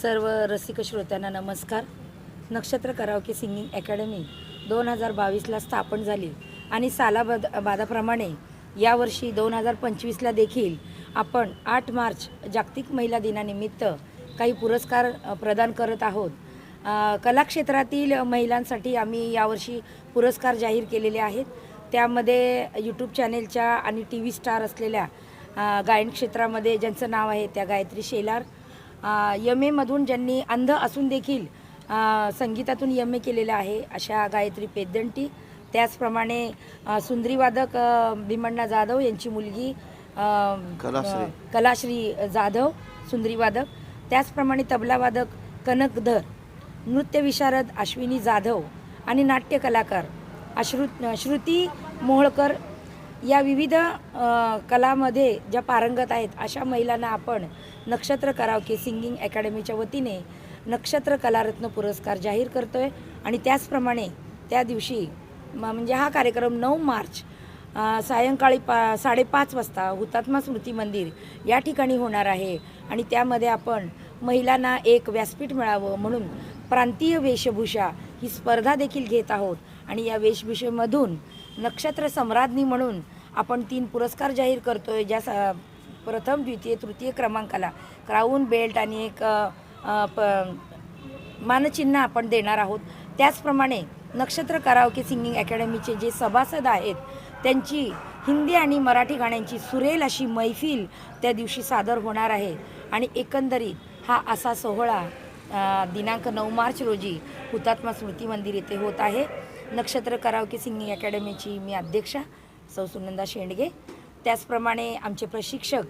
सर्व रसिक श्रोत्यांना नमस्कार. नक्षत्र करावके सिंगिंग अकॅडमी दोन हजार बावीसला स्थापन झाली आणि सालाबाद बादाप्रमाणे यावर्षी दोन हजार पंचवीसला देखील आपण आठ मार्च जागतिक महिला दिनानिमित्त काही पुरस्कार प्रदान करत आहोत. कलाक्षेत्रातील महिलांसाठी आम्ही यावर्षी पुरस्कार जाहीर केलेले आहेत. त्यामध्ये यूट्यूब चॅनेलच्या आणि टी व्ही स्टार असलेल्या गायन क्षेत्रामध्ये ज्यांचं नाव आहे त्या गायत्री शेलार एम एमधून ज्यांनी अंध असून देखील संगीतातून एम ए केलेलं आहे अशा गायत्री पेद्दंटी त्याचप्रमाणे सुंदरीवादक भीमण्णा जाधव यांची मुलगी कलाश्री. जाधव सुंदरीवादक. त्याचप्रमाणे तबलावादक कनकधर नृत्यविशारद अश्विनी जाधव आणि नाट्य कलाकार अश्रु श्रुती मोहोळकर या विविध कलामध्ये ज्या पारंगत आहेत अशा महिलांना आपण नक्षत्र करावके सिंगिंग अकॅडमीच्या वतीने नक्षत्र कलारत्न पुरस्कार जाहीर करतो आहे आणि त्याचप्रमाणे त्या दिवशी म- म्हणजे हा कार्यक्रम नऊ मार्च सायंकाळी पा साडेपाच वाजता हुतात्मा स्मृती मंदिर या ठिकाणी होणार आहे. आणि त्यामध्ये आपण महिलांना एक व्यासपीठ मिळावं म्हणून प्रांतीय वेशभूषा ही स्पर्धा देखील घेत आहोत. आणि या वेशभूषेमधून नक्षत्र सम्राज्ञी म्हणून आपण तीन पुरस्कार जाहीर करतो आहे ज्या स- प्रथम द्वितीय तृतीय क्रमांकाला. क्राऊन बेल्ट आणि एक प- मानचिन्ह आपण देणार आहोत. त्याचप्रमाणे नक्षत्र करावके सिंगिंग अकॅडमीचे जे सभासद आहेत त्यांची हिंदी आणि मराठी गाण्यांची सुरेल अशी मैफिल त्या दिवशी सादर होणार आहे. आणि एकंदरीत हा असा सोहळा दिनांक नऊ मार्च रोजी हुतात्मा स्मृती मंदिर येथे होत आहे. नक्षत्र करावके सिंगिंग अकॅडमीची मी अध्यक्षा सौ सुनंदा शेंडगे. त्याचप्रमाणे आमचे प्रशिक्षक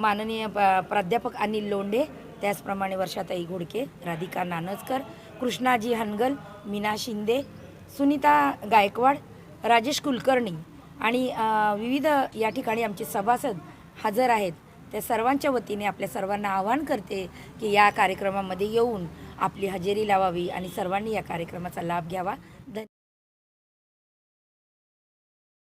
माननीय प- प्राध्यापक अनिल लोंढे त्याचप्रमाणे वर्षाताई घोडके राधिका नानजकर कृष्णाजी हनगल मीना शिंदे सुनीता गायकवाड राजेश कुलकर्णी आणि विविध या ठिकाणी आमचे सभासद हजर आहेत. त्या सर्वांच्या वतीने आपल्या सर्वांना आवाहन करते की या कार्यक्रमामध्ये येऊन आपली हजेरी लावावी आणि सर्वांनी या कार्यक्रमाचा लाभ घ्यावा. धन्यवाद.